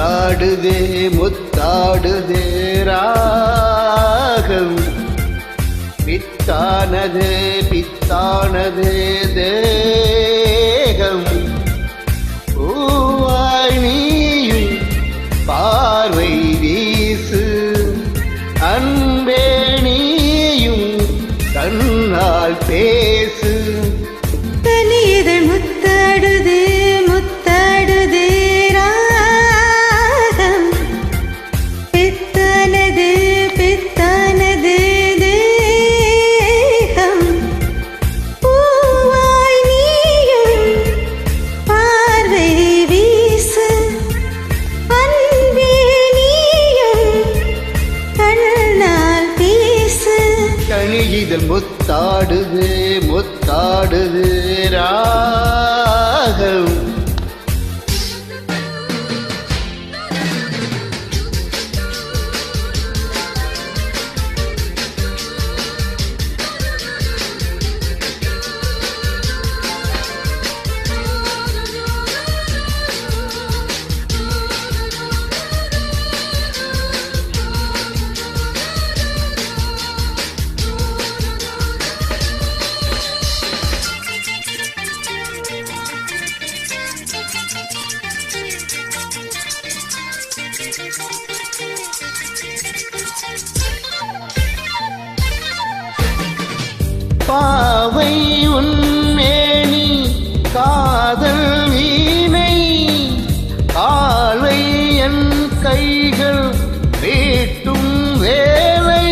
முத்தாடுதே முத்தாடுதே ராகம். பித்தானதே பித்தானதே தேகம். பூவாய் நீயும் பார்வை வீசு. அன்பே நீயும் கண்ணால் பேசு. இதில் முத்தாடுதே முத்தாடுதே ராகம். பாவை உன்மேனி காதல் வீணை காலை என் கைகள் வீட்டும் வேலை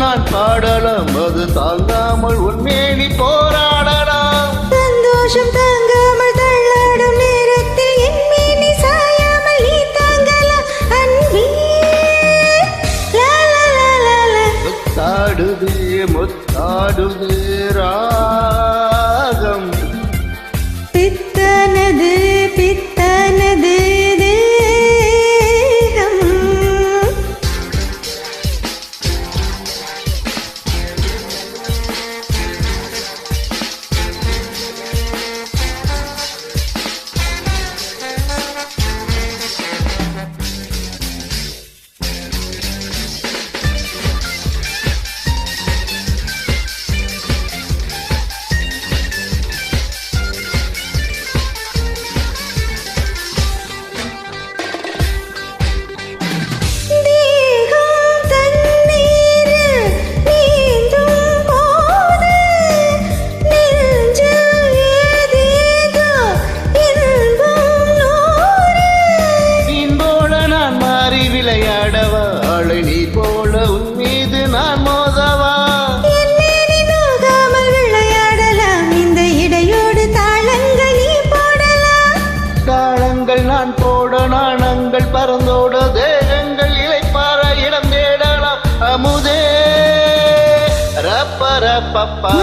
நான் பாடலாம் அது தாங்காமல் உன்மேனி போராடலாம். சந்தோஷம் தாங்காமல் முத்தாடுது ஆளை நீ போல உன் மீது நான் மோதவா? என்னேனி நோகாமல் விளையாடலாம். இந்த இடையோடு தாளங்கள் நீ போடலாம். தாளங்கள் நான் போட நாணங்கள் பறந்தோட தேகங்கள் இலைப்பார இடம் தேடலாம். அமுதே ரப்ப ரப்பப்பா.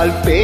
வாழ்பே